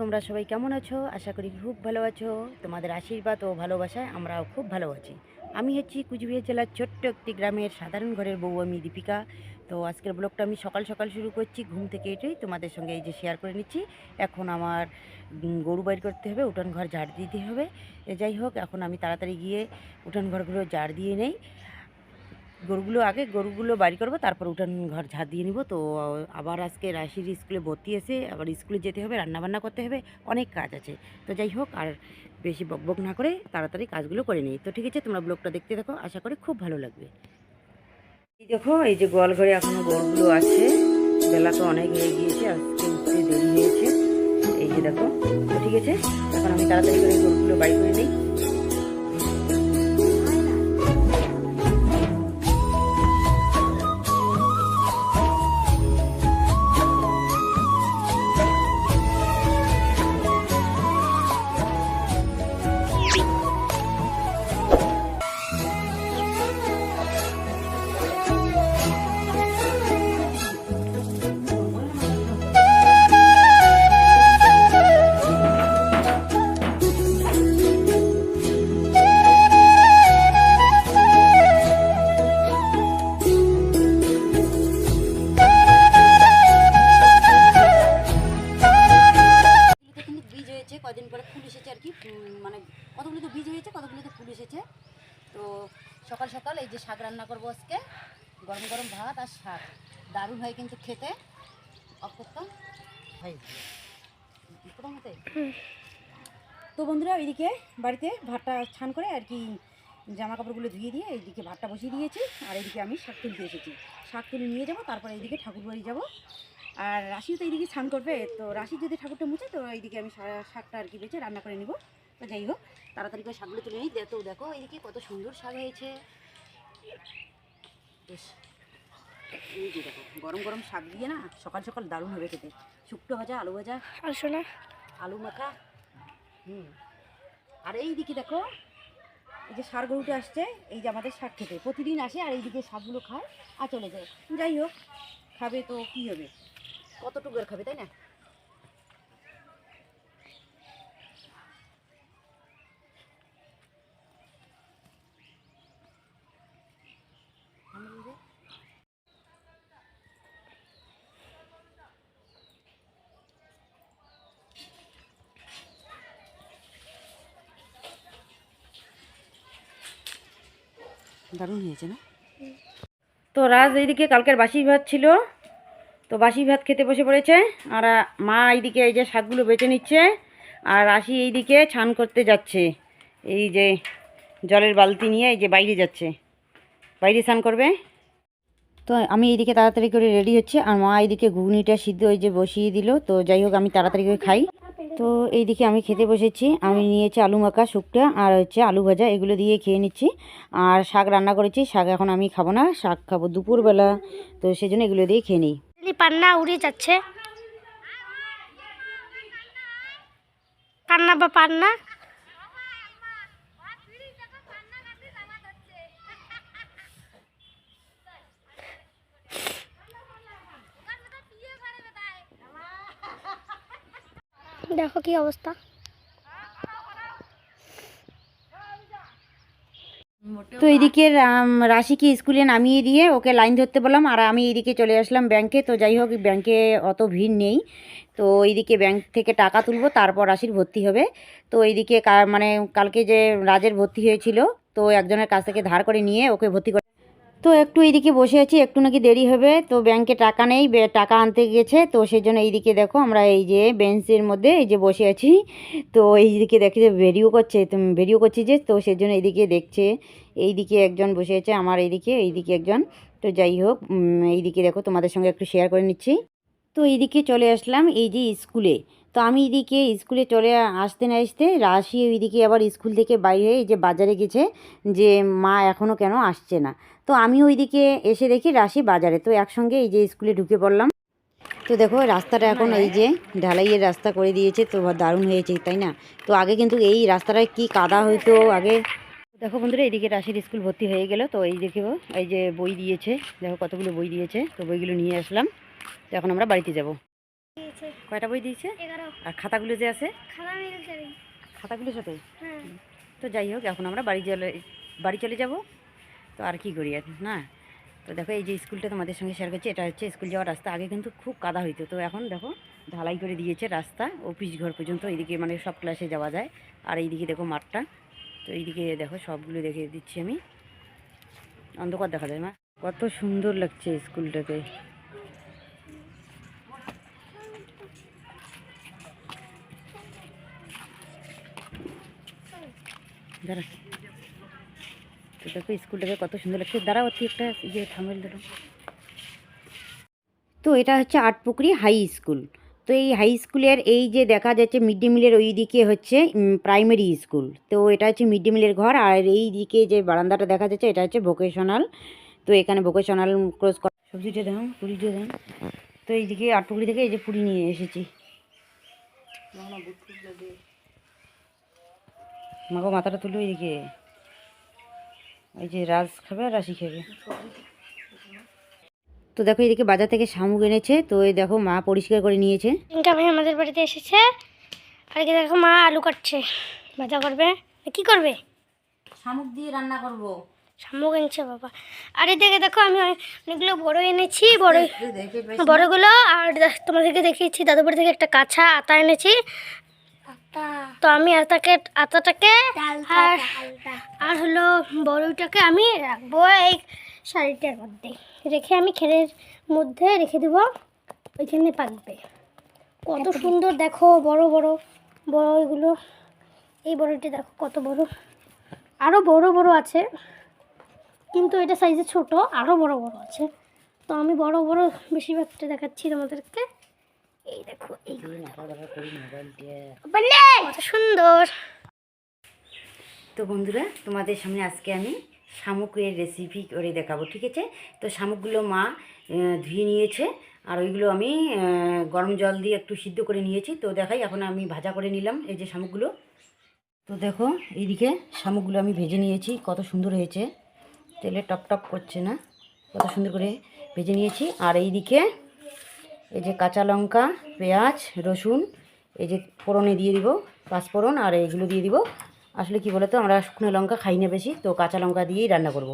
তোমরা সবাই কেমন আছো? আশা করি খুব ভালো আছো। তোমাদের আশীর্বাদ ও ভালোবাসায় আমরাও খুব ভালো আছি। আমি হচ্ছি কুচবিহার জেলার ছোট্ট একটি গ্রামের সাধারণ ঘরের বউ, আমি দীপিকা। তো আজকের ব্লগটা আমি সকাল সকাল শুরু করছি, ঘুম থেকে এটাই তোমাদের সঙ্গে এই যে শেয়ার করে নিচ্ছি। এখন আমার গরু বাইর করতে হবে উঠান ঘর ঝাড় দিতে হবে। যাই হোক, এখন আমি তাড়াতাড়ি গিয়ে উঠান ঘরগুলো ঝাড় দিয়ে নেই। গরুগুলো আগে গরুগুলো বাড়ি করব, তারপর উঠান ঘর ঝাড় দিয়ে নিব। তো, আবার আজকে রাশির স্কুলে ভর্তি এসে আবার স্কুলে যেতে হবে, রান্নাবান্না করতে হবে, অনেক কাজ আছে। তো যাই হোক, আর বেশি বকবক না করে তাড়াতাড়ি কাজগুলো করে নিই। তো ঠিক আছে, তোমরা ব্লগটা দেখতে থাকো, আশা করি খুব ভালো লাগবে। এই দেখো, এই যে গোয়াল ঘরে এখনও গরুগুলো আছে। বেলা তো অনেক হয়ে গিয়েছে, আজকে উঠতে দেরি হয়েছে। এই যে দেখো, তো ঠিক আছে, এখন আমি তাড়াতাড়ি করে গরুগুলো বাড়ি করে নিই। বাড়িতে ভাতটা ছান করে আর কি জামা কাপড়গুলো ধুয়ে দিয়ে এইদিকে ভাতটা বসিয়ে দিয়েছি। আর এইদিকে আমি শাক তুলতে এসেছি। শাক তুলে নিয়ে যাব তারপরে এইদিকে ঠাকুর বাড়ি যাব। আর রাশিও তো এইদিকে স্নান করবে তো রাশি যদি ঠাকুরটা মুছে তো এইদিকে আমি শাকটা আর কি বেছে রান্না করে নিব। তো যাই হোক তাড়াতাড়ি করে শাকগুলো তুলে নিই। তো দেখো এইদিকে কত সুন্দর শাক হয়েছে। বেশ। এই যে দেখো গরম গরম শাক দিয়ে না সকাল সকাল দারুণ হবে খেতে। শুক্তো ভাজা আলু ভাজা আলু মাখা হুম। আর এই দিকে দেখো, এই যে সার গরুটা আসছে, এই যে আমাদের সার খেতে। প্রতিদিন আসে আর এইদিকে শাকগুলো খায় আর চলে যায়। যাই হোক, খাবে তো কী হবে? কতটুকু খাবে, তাই না? দারুণ হয়েছে না? তো রাজ এইদিকে কালকের বাসি ভাত ছিল। তো বাসি ভাত খেতে বসে পড়েছে। আর মা এইদিকে এই যে শাকগুলো বেছে নিচ্ছে। আর আশি এইদিকে ছান করতে যাচ্ছে। এই যে জলের বালতি নিয়ে এই যে বাইরে যাচ্ছে। বাইরে স্নান করবে। তো আমি এইদিকে তাড়াতাড়ি করে রেডি হচ্ছে। আর মা এইদিকে ঘুগনিটা সিদ্ধ ওই যে বসিয়ে দিল। তো যাই হোক, আমি তাড়াতাড়ি করে খাই। তো এইদিকে আমি খেতে বসেছি। আমি নিয়েছি আলু মাখা শুকটা আর হচ্ছে আলু ভাজা, এগুলো দিয়ে খেয়ে নিচ্ছি। আর শাক রান্না করেছি, শাক এখন আমি খাব না, শাক খাব দুপুরবেলা। তো সেই জন্য এগুলো দিয়ে খেয়ে নিই। পান্না উড়ে যাচ্ছে। পান্না বা পান্না? দেখো কি অবস্থা। তো এইদিকে রাম- রাশিকে স্কুলে নামিয়ে দিয়ে ওকে লাইন ধরতে বললাম, আর আমি এইদিকে চলে আসলাম ব্যাংকে। তো যাই হোক, ব্যাংকে অত ভিড় নেই। তো এইদিকে ব্যাংক থেকে টাকা তুলবো, তারপর রাশির ভর্তি হবে। তো এইদিকে মানে কালকে যে রাজের ভর্তি হয়েছিল, তো একজনের কাছ থেকে ধার করে নিয়ে ওকে ভর্তি তো একটু এইদিকে বসে আছি, একটু নাকি দেরি হবে। তো ব্যাংকে টাকা নেই টাকা আনতে গেছে তো সেই জন্য এইদিকে দেখো আমরা এই যে বেঞ্চের মধ্যে এই যে বসে আছি। তো এইদিকে দেখি যে ভিডিও করছে, তো ভিডিও করছি যে, তো সেই জন্য এইদিকে দেখছে। এইদিকে একজন বসে আছে, আমার এইদিকে এইদিকে একজন। তো যাই হোক এইদিকে দেখো তোমাদের সঙ্গে একটু শেয়ার করে নিচ্ছি। তো এইদিকে চলে আসলাম এই যে স্কুলে। তো আমি এদিকে স্কুলে চলে আসতে না আসতে রাশি ওইদিকে আবার স্কুল থেকে বাইরে এই যে বাজারে গেছে যে মা এখনও কেন আসছে না। তো আমি ওইদিকে এসে দেখি রাশি বাজারে। তো একসঙ্গে এই যে স্কুলে ঢুকে পড়লাম। তো দেখো রাস্তাটা এখন এই যে ঢালাইয়ের রাস্তা করে দিয়েছে তো দারুণ হয়েছে তাই না? তো আগে কিন্তু এই রাস্তাটায় কি কাদা হইতো আগে? দেখো বন্ধুরা এইদিকে রাশির স্কুল ভর্তি হয়ে গেল। তো এই দেখো এই যে বই দিয়েছে দেখো কতগুলো বই দিয়েছে তো বইগুলো নিয়ে আসলাম। তো এখন আমরা বাড়িতে যাব। কয়টা বই দিয়েছে? আর খাতাগুলো যে আছে? খাতা মিলিটারি খাতাগুলোর সাথে? হ্যাঁ। তো যাই হোক এখন আমরা বাড়ি চলে বাড়ি চলে যাব। তো আর কি করি আর না? তো দেখো এই যে স্কুলটা তোমাদের সঙ্গে শেয়ার করছি এটা হচ্ছে স্কুল যাওয়ার রাস্তা। আগে কিন্তু খুব কাদা হইতো। তো এখন দেখো ঢালাই করে দিয়েছে রাস্তা অফিস ঘর পর্যন্ত। এইদিকে মানে সব ক্লাসে যাওয়া যায়। আর এইদিকে দেখো মাঠটা। তো এইদিকে দেখো সবগুলো দেখে দিচ্ছি আমি। অন্ধকার দেখা যায় মা। কত সুন্দর লাগছে স্কুলটাতে। দাঁড়া। তো দেখো স্কুলটাকে কত সুন্দর লাগছে। দাঁড়াও তুই একটা ইয়ে থামেল তো এটা হচ্ছে আটপুকুরি হাই স্কুল তো এই হাই স্কুলের এই যে দেখা যাচ্ছে মিড ডে মিলের ওই দিকে হচ্ছে প্রাইমারি স্কুল তো এটা হচ্ছে মিড ডে মিলের ঘর। আর এই দিকে যে বারান্দাটা দেখা যাচ্ছে, এটা হচ্ছে ভোকেশনাল তো এখানে ভোকেশনাল ক্লোজ করা সবজিটা দাম পুরিটা দাম তো এইদিকে আটপুকুরি থেকে এই যে পুরি নিয়ে এসেছি। মাগো মাথাটা তুলো এইদিকে ওই যে রাজ খাবে আর রাশি খাবে। তো দেখো এদিকে বাজার থেকে শামুক এনেছে তো এই দেখো মা পরিষ্কার করে নিয়েছে। টিঙ্কা ভাই আমাদের বাড়িতে এসেছে আর কি দেখো মা আলু কাটছে। ভাজা করবে? কি করবে? শামুক দিয়ে রান্না করব। শামুক এনেছে বাবা। আর এদিকে দেখো আমি অনেকগুলো বড় এনেছি বড় বড়গুলো আর তোমাদেরকে দেখিয়েছি দাদুবাড়ি থেকে একটা কাঁচা আতা এনেছি। তো আমি আতাকে আতাটাকে আর আর হলো বড়ইটাকে আমি রাখব এই শাড়িটার মধ্যে। রেখে আমি খেলের মধ্যে রেখে দেবো। ওইখানে পাকবে। কত সুন্দর দেখো বড় বড় বড় এগুলো। এই বড়ইটা দেখো কত বড়। আরও বড় বড় আছে। কিন্তু এটা সাইজে ছোট আরও বড় বড় আছে। তো আমি বড় বড় বেশিরভাগটা দেখাচ্ছি তোমাদেরকে। এই দেখো কত সুন্দর! তো বন্ধুরা তোমাদের সামনে আজকে আমি শামুকের রেসিপি করে দেখাবো ঠিক আছে? তো শামুকগুলো মা ধুয়ে নিয়েছে আর ওইগুলো আমি গরম জল দিয়ে একটু সিদ্ধ করে নিয়েছি। তো দেখাই এখন আমি ভাজা করে নিলাম এই যে শামুকগুলো। তো দেখো এইদিকে শামুকগুলো আমি ভেজে নিয়েছি কত সুন্দর হয়েছে। তেলে টপ টপ করছে না? কত সুন্দর করে ভেজে নিয়েছি আর এইদিকে এই যে কাঁচা লঙ্কা, পেঁয়াজ, রসুন, এই যে ফোড়নে দিয়ে দিব পাঁচফোড়ন আর এইগুলো দিয়ে দিব। আসলে কি বলতো, আমরা শুকনো লঙ্কা খাই না বেশি, তো কাঁচা লঙ্কা দিয়েই রান্না করব।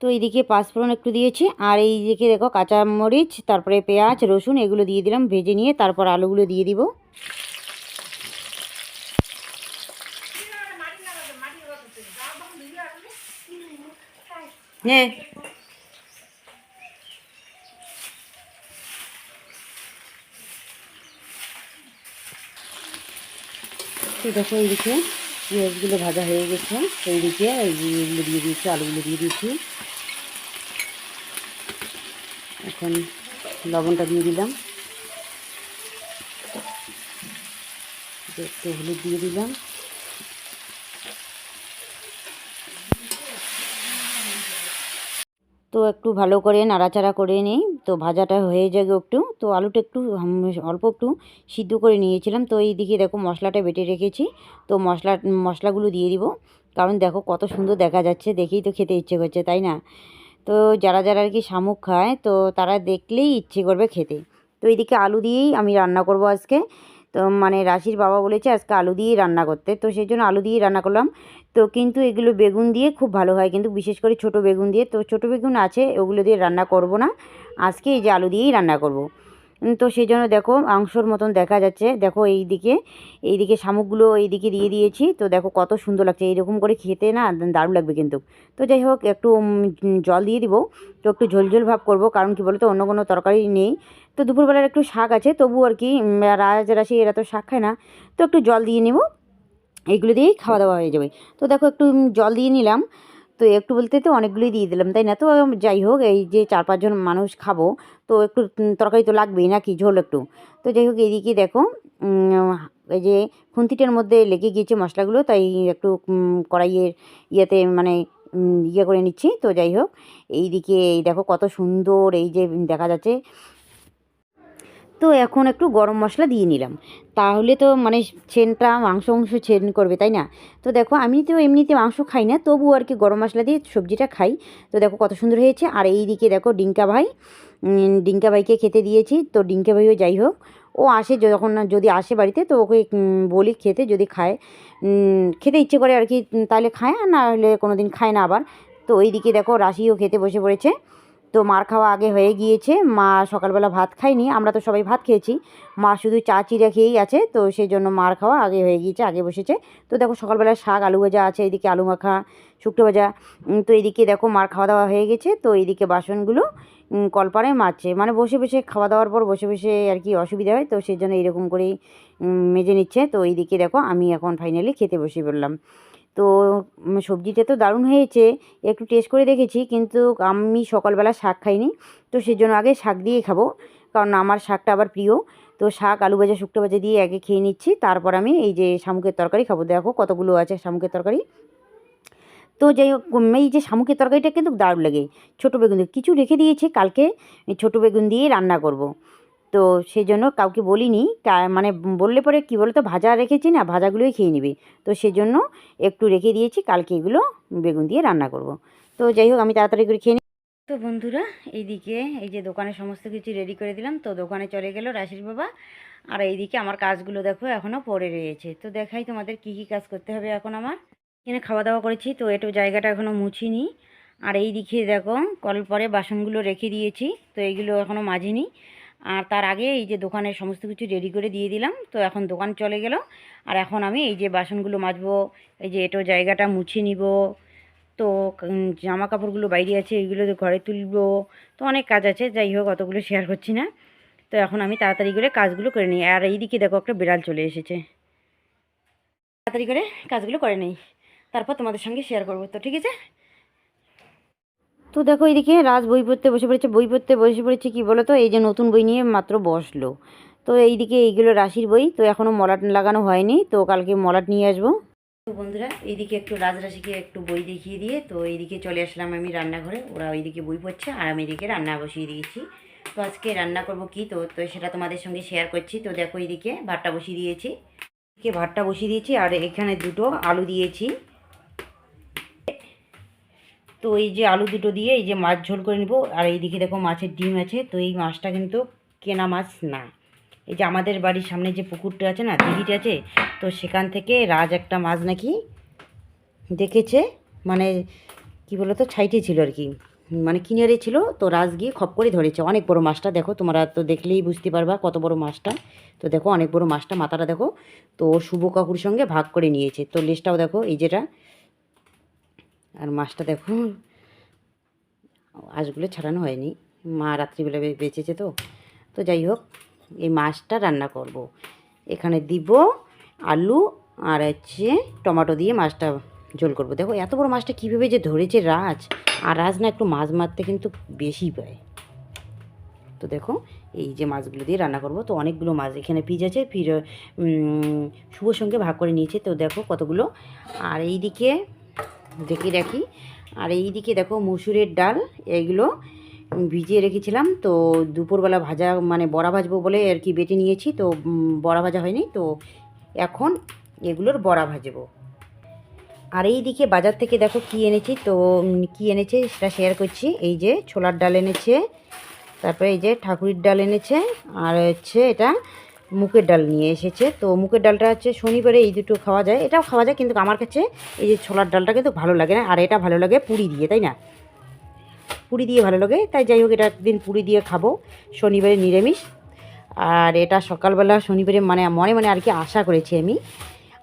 তো এইদিকে পাঁচফোড়ন একটু দিয়েছি, আর এই দিকে দেখো কাঁচা মরিচ, তারপরে পেঁয়াজ, রসুন, এগুলো দিয়ে দিলাম, ভেজে নিয়ে তারপর আলুগুলো দিয়ে দিব। হ্যাঁ তো দেখো এইদিকে। পেঁয়াজগুলো ভাজা হয়ে গেছে। তো এইদিকে এইগুলো দিয়ে দিয়েছি, আলুগুলো দিয়ে দিয়েছি। এখন লবণটা দিয়ে দিলাম। একটু হলুদ দিয়ে দিলাম। তো একটু ভালো করে নাড়াচাড়া করে নিই। তো ভাজাটা হয়ে যাবে একটু। তো আলুটা একটু অল্প একটু সিদ্ধ করে নিয়েছিলাম। তো এই দিকে দেখো মশলাটা বেটে রেখেছি। তো মশলা, মশলাগুলো দিয়ে দিব। কারণ দেখো কত সুন্দর দেখা যাচ্ছে, দেখেই তো খেতে ইচ্ছে করছে, তাই না? তো যারা যারা আর কি শামুক খায়, তো তারা দেখলেই ইচ্ছে করবে খেতে। তো এইদিকে আলু দিয়েই আমি রান্না করব আজকে। তো মানে রাশির বাবা বলেছে আজকে আলু দিয়েই রান্না করতে। তো সেই জন্য আলু দিয়েই রান্না করলাম। তো কিন্তু এগুলো বেগুন দিয়ে খুব ভালো হয়। কিন্তু বিশেষ করে ছোট বেগুন দিয়ে, তো ছোট বেগুন আছে, ওগুলো দিয়ে রান্না করব না। আজকে এই যে আলু দিয়েই রান্না করব। তো সেই জন্য দেখো মাংসর মতন দেখা যাচ্ছে। দেখো এই দিকে এই দিকে শামুকগুলো এই দিকে দিয়ে দিয়েছি। তো দেখো কত সুন্দর লাগছে। এইরকম করে খেতে না দারুণ লাগবে কিন্তু। তো যাই হোক একটু জল দিয়ে দিব। তো একটু ঝোল ঝোল ভাব করব। কারণ কি বলো তো অন্য কোনো তরকারি নেই। তো দুপুরবেলার একটু শাক আছে। তবু আর কি উম, রাজ রাশি এরা তো শাক খায় না। তো একটু জল দিয়ে নেব। এইগুলো দিয়েই খাওয়া দাওয়া হয়ে যাবে। তো দেখো একটু জল দিয়ে নিলাম। তো একটু বলতে তো অনেকগুলোই দিয়ে দিলাম, তাই না? তো যাই হোক, এই যে চার পাঁচজন মানুষ খাব, তো একটু তরকারি তো লাগবেই নাকি? ঝোল একটু। তো যাই হোক এইদিকে দেখো এই যে খুন্তিটার মধ্যে লেগে গিয়েছে মশলাগুলো, তাই একটু কড়াইয়ের ইয়েতে মানে ইয়ে করে নিচ্ছি। তো যাই হোক, এইদিকে এই দেখো কত সুন্দর, এই যে দেখা যাচ্ছে তো এখন একটু গরম মশলা দিয়ে নিলাম। তাহলে তো মানে ছেনটা মাংস অংশ ছেন করবে, তাই না? তো দেখো, আমি তো এমনিতে মাংস খাই না তবু আর কি গরম মশলা দিয়ে সবজিটা খাই। তো দেখো কত সুন্দর হয়েছে। আর এই দিকে দেখো ডিঙ্কা ভাই ডিঙ্কা ভাইকে খেতে দিয়েছি। তো ডিঙ্কা ভাইও যাই হোক, ও আসে যখন যদি আসে বাড়িতে, তো ওকে বলি খেতে, যদি খায়। খেতে ইচ্ছে করে আর কি তাহলে খায় না হলে কোনো দিন খায় না আবার। তো ওইদিকে দেখো রাশিও খেতে বসে পড়েছে। তো মার খাওয়া আগে হয়ে গিয়েছে। মা সকালবেলা ভাত খায়নি, আমরা তো সবাই ভাত খেয়েছি। মা শুধু চা চিরা খেয়েই আছে, তো সেই জন্য মার খাওয়া আগে হয়ে গিয়েছে, আগে বসেছে। তো দেখো সকালবেলা শাক, আলু ভাজা আছে, এদিকে আলু মাখা, শুক্তো ভাজা তো এদিকে দেখো মার খাওয়া দাওয়া হয়ে গেছে, তো এইদিকে বাসনগুলো কলপারে মাজছে। মানে বসে বসে খাওয়া দাওয়ার পর বসে বসে আর কি অসুবিধা হয়, তো সেই জন্য এরকম করেই মেজে নিচ্ছে। তো এইদিকে দেখো আমি এখন ফাইনালি খেতে বসে পড়লাম। তো সবজিটা তো দারুণ হয়েছে। একটু টেস্ট করে দেখেছি, কিন্তু আমি সকালবেলা শাক খাইনি। তো সেই জন্য আগে শাক দিয়েই খাব, কারণ আমার শাকটা আবার প্রিয়। তো শাক, আলু ভাজা, শুক্তো ভাজা দিয়ে আগে খেয়ে নিচ্ছি, তারপর আমি এই যে শামুকের তরকারি খাব। দেখো কতগুলো আছে শামুকের তরকারি। তো যাই হোক এই যে শামুকের তরকারিটা কিন্তু দারুণ লাগে। ছোটো বেগুন কিছু রেখে দিয়েছি কালকে, ছোটো বেগুন দিয়ে রান্না করব। তো সেই জন্য কাউকে বলিনি। মানে বললে পরে কী বলতো, ভাজা রেখেছি না, ভাজাগুলোই খেয়ে নিবে। তো সেজন্য একটু রেখে দিয়েছি, কালকে এগুলো বেগুন দিয়ে রান্না করব। তো যাই হোক, আমি তাড়াতাড়ি করে খেয়ে নিই তো বন্ধুরা, এইদিকে এই যে দোকানে সমস্ত কিছু রেডি করে দিলাম, তো দোকানে চলে গেল রাশির বাবা। আর এইদিকে আমার কাজগুলো দেখো এখনও পড়ে রয়েছে। তো দেখাই তোমাদের কী কী কাজ করতে হবে এখন আমার। এখানে খাওয়া দাওয়া করেছি, তো একটু জায়গাটা এখনও মুছিনি। আর এই দিকে দেখো, কল পরে বাসনগুলো রেখে দিয়েছি, তো এইগুলো এখনও মাজিনি। আর তার আগে এই যে দোকানের সমস্ত কিছু রেডি করে দিয়ে দিলাম। তো এখন দোকান চলে গেল। আর এখন আমি এই যে বাসনগুলো মাজবো, এই যে এটো জায়গাটা মুছে নিব, তো জামা কাপড়গুলো বাইরে আছে, এইগুলো ঘরে তুলবো। তো অনেক কাজ আছে, যাই হোক, অতগুলো শেয়ার করছি না। তো এখন আমি তাড়াতাড়ি করে কাজগুলো করে নিই। আর এইদিকে দেখো একটা বিড়াল চলে এসেছে। তাড়াতাড়ি করে কাজগুলো করে নিই। তারপর তোমাদের সঙ্গে শেয়ার করব। তো ঠিক আছে? তো দেখো এইদিকে রাজ বই পড়তে বসে পড়েছে, বই পড়তে বসে পড়েছে কি বলো তো এই যে নতুন বই নিয়ে মাত্র বসল। তো এইদিকে এইগুলো রাশির বই, তো এখনও মলাট লাগানো হয়নি, তো কালকে মলাট নিয়ে আসব। তো বন্ধুরা, এইদিকে একটু রাজরাশিকে একটু বই দেখিয়ে দিয়ে, তো এইদিকে চলে আসলাম আমি রান্নাঘরে, ওরা ওইদিকে বই পড়ছে, আর আমি এদিকে রান্না বসিয়ে দিয়েছি। তো আজকে রান্না করব কি? তো তো সেটা তোমাদের সঙ্গে শেয়ার করছি। তো দেখো এইদিকে ভাতটা বসিয়ে দিয়েছি। এদিকে ভাতটা বসিয়ে দিয়েছি, আর এখানে দুটো আলু দিয়েছি। তো এই যে আলু দুটো দিয়ে এই যে মাছ ঝোল করে নেব। আর এইদিকে দেখো মাছের ডিম আছে, তো এই মাছটা কিন্তু কেনা মাছ না। এই যে আমাদের বাড়ির সামনে যে পুকুরটা আছে না, দিঘিটা আছে, তো সেখান থেকে রাজ একটা মাছ নাকি দেখেছে মানে কি বলতো, ছাইটে ছিল আর কি। মানে কিনারে ছিল, তো রাজ গিয়ে খপ করে ধরেছে। অনেক বড় মাছটা দেখো, তোমরা তো দেখলেই বুঝতে পারবা কত বড় মাছটা। তো দেখো অনেক বড় মাছটা, মাথাটা দেখো, তো শুভ কাকুর সঙ্গে ভাগ করে নিয়েছে। তো লেজটাও দেখো, এই যেটা আর মাছটা দেখুন আঁশগুলো ছাড়ানো হয়নি। মা রাত্রিবেলা বেঁচেছে তো। তো যাই হোক, এই মাছটা রান্না করব। এখানে দিব আলু আর হচ্ছে টমেটো দিয়ে মাছটা ঝোল করব। দেখো, এত বড় মাছটা কীভাবে যে ধরেছে রাজ। আর রাজ না একটু মাছ মারতে কিন্তু বেশি পায়। তো দেখো, এই যে মাছগুলো দিয়ে রান্না করব। তো অনেকগুলো মাছ এখানে পিজ আছে ফির শুভর সঙ্গে ভাগ করে নিয়েছে। তো দেখো কতগুলো। আর এই দেখে রাখি। আর এই দিকে দেখো মুসুরের ডাল এইগুলো ভিজিয়ে রেখেছিলাম। তো দুপুরবেলা ভাজা মানে বড়া ভাজবো বলে আর কি বেটে নিয়েছি। তো বড়া ভাজা হয়নি। তো এখন এগুলোর বড়া ভাজবো। আর এই দিকে বাজার থেকে দেখো কি এনেছি। তো কি এনেছে সেটা শেয়ার করছি। এই যে ছোলার ডাল এনেছে, তারপরে এই যে ঠাকুরের ডাল এনেছে, আর হচ্ছে এটা মুগের ডাল নিয়ে এসেছে। তো মুগের ডালটা হচ্ছে শনিবারে এই দুটো খাওয়া যায়। এটাও খাওয়া যায় কিন্তু আমার কাছে এই যে ছোলার ডালটা কিন্তু ভালো লাগে না। আর এটা ভালো লাগে পুরি দিয়ে, তাই না? পুরি দিয়ে ভালো লাগে। তাই যাই হোক, এটা একদিন পুরি দিয়ে খাব। শনিবারে নিরামিষ। আর এটা সকালবেলা, শনিবারে মানে মনে মনে আর কি আশা করেছি আমি।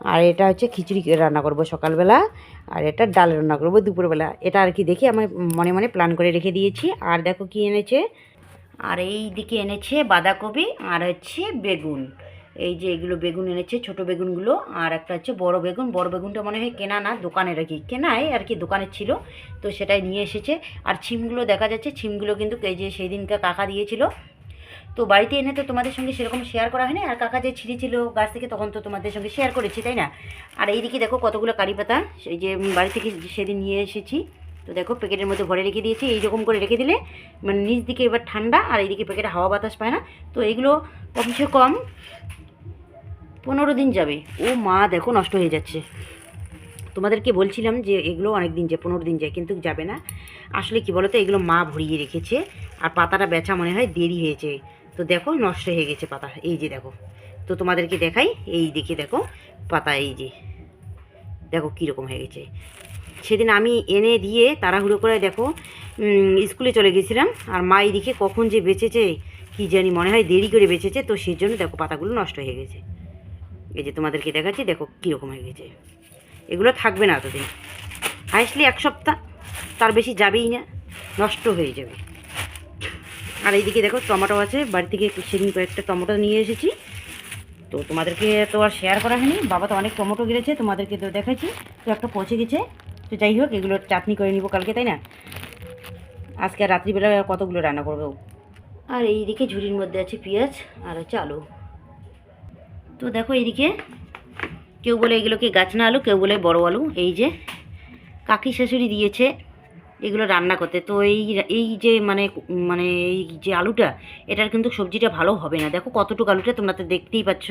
আর এটা হচ্ছে খিচুড়ি রান্না করব সকালবেলা। আর এটা ডাল রান্না করব দুপুরবেলা। এটা আর কি দেখে আমি মনে মনে প্ল্যান করে রেখে দিয়েছি। আর দেখো কি এনেছে? আর এই দিকে এনেছে বাঁধাকপি আর হচ্ছে বেগুন। এই যে এগুলো বেগুন এনেছে, ছোট বেগুনগুলো। আর একটা হচ্ছে বড় বেগুন। বড় বেগুনটা মনে হয় কেনা না, দোকানের আর কি। কেনাই আর কি দোকানের ছিল। তো সেটাই নিয়ে এসেছে। আর ছিমগুলো দেখা যাচ্ছে, ছিমগুলো কিন্তু এই যে সেই দিনকে কাকা দিয়েছিল। তো বাড়িতে এনে তো তোমাদের সঙ্গে সেরকম শেয়ার করা হয়নি। আর কাকা যে ছিঁড়েছিল গাছ থেকে, তখন তো তোমাদের সঙ্গে শেয়ার করেছি, তাই না? আর এইদিকে দেখো কতগুলো কারি পাতা। সেই যে বাড়ি থেকে সেদিন নিয়ে এসেছি। তো দেখো প্যাকেটের মধ্যে ভরে রেখে দিয়েছি। এইরকম করে রেখে দিলে মানে নিচ দিকে এবার ঠান্ডা, আর এইদিকে প্যাকেটে হাওয়া বাতাস পায় না। তো এইগুলো কমসে কম, পনেরো দিন যাবে। ও মা, দেখো, নষ্ট হয়ে যাচ্ছে। তোমাদেরকে বলছিলাম যে, এগুলো অনেক দিন যায়, পনেরো দিন যায়, কিন্তু যাবে না। আসলে কি বলতো, এগুলো মা ভরিয়ে রেখেছে, আর পাতাটা বেচা মনে হয় দেরি হয়েছে। তো দেখো, নষ্ট হয়ে গেছে পাতা। এই যে দেখো, তো তোমাদেরকে দেখাই, এই দেখে দেখো, পাতা এই যে। দেখো, কীরকম হয়ে গেছে। সেদিন আমি এনে দিয়ে তাড়াহুড়ো করে দেখো স্কুলে চলে গেছিলাম। আর মা এইদিকে কখন যে বেঁচেছে, কি জানি মনে হয় দেরি করে বেঁচেছে, তো সেই জন্য দেখো পাতাগুলো নষ্ট হয়ে গেছে। এই যে তোমাদেরকে দেখাচ্ছি, দেখো কীরকম হয়ে গেছে। এগুলো থাকবে না এতদিন। হাইসলি এক সপ্তাহ, তার বেশি যাবেই না, নষ্ট হয়ে যাবে। আর এইদিকে দেখো টমেটো আছে, বাড়ি থেকে সেদিন কয়েকটা টমেটো নিয়ে এসেছি। তো তোমাদেরকে তো আর শেয়ার করা হয়নি, বাবা তো অনেক টমেটো গিরেছে তোমাদেরকে তো দেখাচ্ছি। তো একটা পচে গেছে। তো যাই হোক, এগুলো চাটনি করে নিব কালকে, তাই না? আজকে রাত্রিবেলা কতগুলো রান্না করব আর এইদিকে ঝুড়ির মধ্যে আছে পেঁয়াজ আর হচ্ছে আলু। তো দেখো এইদিকে, কেউ বলে এগুলোকে গাছনা আলু, কেউ বলে বড় আলু। এই যে কাকি শাশুড়ি দিয়েছে এগুলো রান্না করতে। তো এই এই যে মানে মানে এই যে আলুটা, এটার কিন্তু সবজিটা ভালো হবে না। দেখো কতটুকু আলুটা তোমরা তো দেখতেই পাচ্ছ।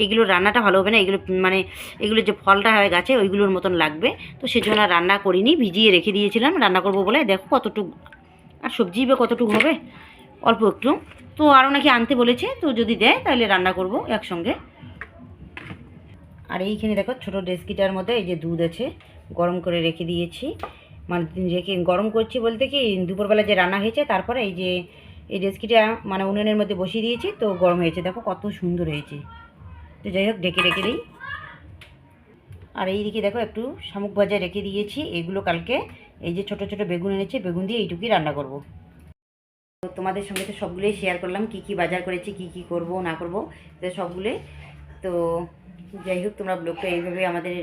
এইগুলো রান্নাটা ভালো হবে না। এগুলো মানে এগুলো যে ফলটা হয় গাছে, ওইগুলোর মতন লাগবে। তো সেজন্য রান্না করিনি, ভিজিয়ে রেখে দিয়েছিলাম। রান্না করব বলে দেখো কতটুকু, আর সবজি বা কতটুকু হবে? অল্প একটু। তো আরও নাকি আনতে বলেছে। তো যদি দেয় তাহলে রান্না করব একসঙ্গে। আর এইখানে দেখো ছোটো ডেস্কিটার মধ্যে এই যে দুধ আছে, গরম করে রেখে দিয়েছি। মানে রেখে গরম করছি বলতে কি, দুপুরবেলা যে রান্না হয়েছে, তারপরে এই যে, এই ডেস্কিটা মানে উনুনের মধ্যে বসিয়ে দিয়েছি, তো গরম হয়েছে। দেখো কত সুন্দর হয়েছে। তো যাই হোক, ডেকে রেখে দিই। আর এই দিকে দেখো একটু শামুক ভাজা রেখে দিয়েছি। এগুলো কালকে এই যে ছোট ছোট বেগুন এনেছে, বেগুন দিয়ে এইটুকুই রান্না করব। তো তোমাদের সঙ্গে তো সবগুলোই শেয়ার করলাম, কি কি বাজার করেছি, কি কি করব, না করব, তো সবগুলোই। তো যাই হোক, তোমরা ব্লগটা এইভাবে আমাদের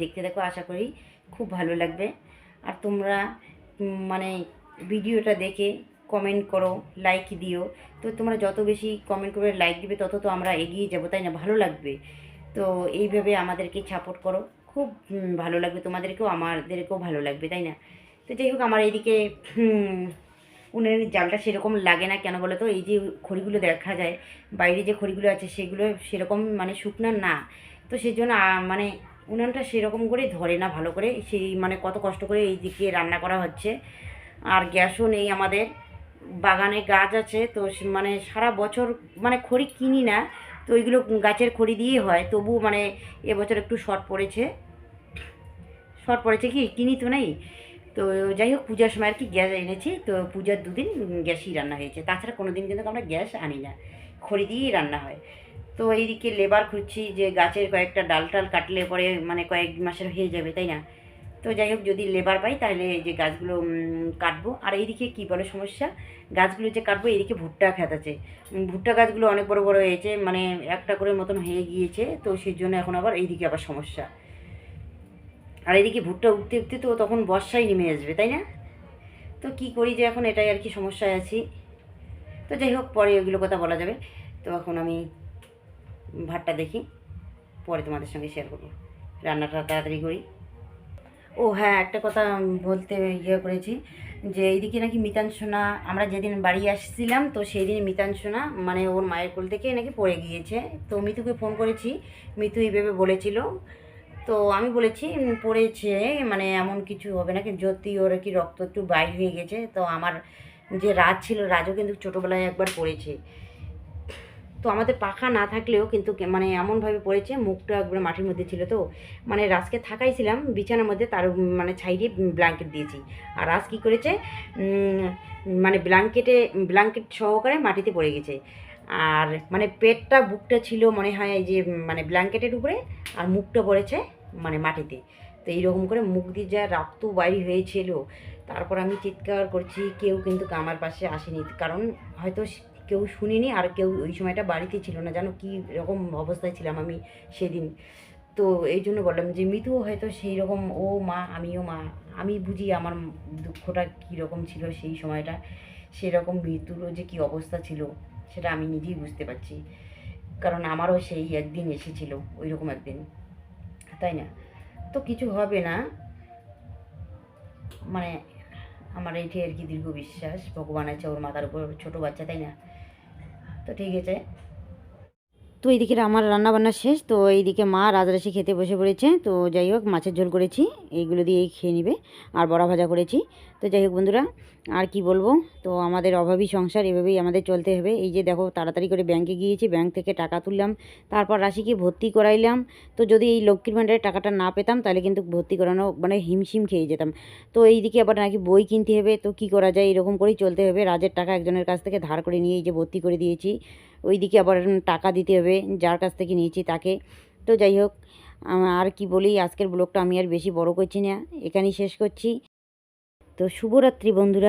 দেখতে দেখো আশা করি খুব ভালো লাগবে। আর তোমরা মানে ভিডিওটা দেখে কমেন্ট করো লাইক দিও। তো তোমরা যত বেশি কমেন্ট করবে লাইক দিবে, তত তো আমরা এগিয়ে যাব, তাই না? ভালো লাগবে। তো এইভাবে আমাদেরকে সাপোর্ট করো। খুব ভালো লাগবে তোমাদেরকেও, আমাদেরকেও ভালো লাগবে, তাই না? তো যাই হোক, আমার এইদিকে উনুনের জালটা সেরকম লাগে না কেন বলো তো এই যে খড়িগুলো দেখা যায়, বাইরে যে খড়িগুলো আছে, সেগুলো সেরকম মানে শুকনা না। তো সেই জন্য মানে উনুনটা সেরকম করে ধরে না ভালো করে। সেই মানে কত কষ্ট করে এই দিকে রান্না করা হচ্ছে। আর গ্যাসও নেই আমাদের। বাগানে গাছ আছে, তো মানে সারা বছর মানে খড়ি কিনি না, তো ওইগুলো গাছের খড়ি দিয়েই হয়। তবু মানে এবছর একটু শর্ট পড়েছে। শর্ট পড়েছে কি? কিনি তো নেই। তো যাই হোক, পূজার সময় আর কি গ্যাস এনেছি। তো পূজার দুদিন গ্যাসই রান্না হয়েছে। তাছাড়া কোনো দিন কিন্তু আমরা গ্যাস আনি না। খড়ি দিয়েই রান্না হয়। তো এইদিকে লেবার খুঁজছি যে গাছের কয়েকটা ডাল টাল কাটলে পরে মানে কয়েক মাসের হয়ে যাবে, তাই না? তো যাই হোক, যদি লেবার পাই তাহলে যে গাছগুলো কাটবো। আর এইদিকে কী বলে সমস্যা? গাছগুলো যে কাটবো, এইদিকে ভুট্টা খেত আছে ভুট্টা গাছগুলো অনেক বড় বড় হয়েছে মানে একটা করে মতন হয়ে গিয়েছে, তো সেই জন্য এখন আবার এইদিকে আবার সমস্যা। আর এদিকে ভুট্টা উঠতে উঠতে তো তখন বর্ষায় নেমে আসবে, তাই না? তো কি করি যে এখন এটাই আর কি সমস্যায় আছি। তো যাই হোক, পরে ওইগুলো কথা বলা যাবে। তো এখন আমি ভাতটা দেখি, পরে তোমাদের সঙ্গে শেয়ার করব। রান্নাটা তাড়াতাড়ি করি। ও হ্যাঁ একটা কথা বলতে ইয়ে করেছি, যে এইদিকে নাকি মিতান সোনা আমরা যেদিন বাড়ি আসছিলাম, তো সেই দিন মিতান মানে ওর মায়ের কোল থেকে নাকি পড়ে গিয়েছে। তো মিতুকে ফোন করেছি, মিতু এইভাবে বলেছিল। তো আমি বলেছি পড়েছে মানে এমন কিছু হবে না কি যদি ওর কি রক্ত একটু বাইর হয়ে গেছে। তো আমার যে রাজ ছিল, রাজও কিন্তু ছোটোবেলায় একবার পড়েছে। তো আমাদের পাখা না থাকলেও কিন্তু মানে এমনভাবে পড়েছে, মুখটা একবারে মাটির মধ্যে ছিল তো। মানে রাজকে থাকাইছিলাম বিছানার মধ্যে তার মানে ছাইড়ে ব্ল্যাঙ্কেট দিয়েছি। আর রাজ কী করেছে? মানে ব্ল্যাঙ্কেটে ব্ল্যাঙ্কেট সহকারে মাটিতে পড়ে গেছে। আর মানে পেটটা, বুকটা ছিল মনে হয় যে মানে ব্ল্যাঙ্কেটের উপরে, আর মুখটা পড়েছে মানে মাটিতে। তো এইরকম করে মুখ দিয়ে যা রক্ত বাইর হয়েছিল। তারপর আমি চিৎকার করছি, কেউ কিন্তু আমার পাশে আসেনি। কারণ হয়তো কেউ শুনিনি আর কেউ ওই সময়টা বাড়িতে ছিল না। জানো কী রকম অবস্থায় ছিলাম আমি সেদিন। তো এই জন্য বললাম যে মিতু হয়তো সেই রকম, ও মা, আমিও মা। আমি বুঝি আমার দুঃখটা কীরকম ছিল সেই সময়টা, সেরকম মৃত্যুরও যে কী অবস্থা ছিল, সেটা আমি নিজেই বুঝতে পারছি। কারণ আমারও সেই একদিন এসেছিল, ওই রকম একদিন। তাই না? তো কিছু হবে না। মানে আমার এইটাই আর কি দীর্ঘ বিশ্বাস। ভগবান আছে ওর মাথার উপর ছোটো বাচ্চা, তাই না? তো ঠিক আছে তো এইদিকে আমার রান্না বান্না শেষ, তো এইদিকে মা রাজরাশি খেতে বসে পড়েছে, তো যাই হোক মাছের ঝোল করেছি, এইগুলো দিয়েই খেয়ে নিবে, আর বড়া ভাজা করেছি। তো যাই হোক বন্ধুরা, আর কি বলব, তো আমাদের অভাবী সংসার এভাবেই আমাদের চলতে হবে। এই যে দেখো, তাড়াতাড়ি করে ব্যাংকে গিয়েছি ব্যাংক থেকে টাকা তুললাম, তারপর রাশিকে ভর্তি করাইলাম। তো যদি এই লক্ষ্মীর ভাণ্ডারের টাকাটা না পেতাম, তাহলে কিন্তু ভর্তি করানো মানে হিমশিম খেয়ে যেতাম। তো এইদিকে আবার নাকি বই কিনতে হবে, তো কি করা যায়, এরকম করেই চলতে হবে। রাজের টাকা একজনের কাছ থেকে ধার করে নিয়ে এই যে ভর্তি করে দিয়েছি। ওইদিকে আবার টাকা দিতে হবে, যার কাছ থেকে নিয়েছি তাকে। তো যাই হোক আর কি বলি, আজকের ব্লগটা আমি আর বেশি বড় করছি না, এখানেই শেষ করছি। তো শুভরাত্রি বন্ধুরা।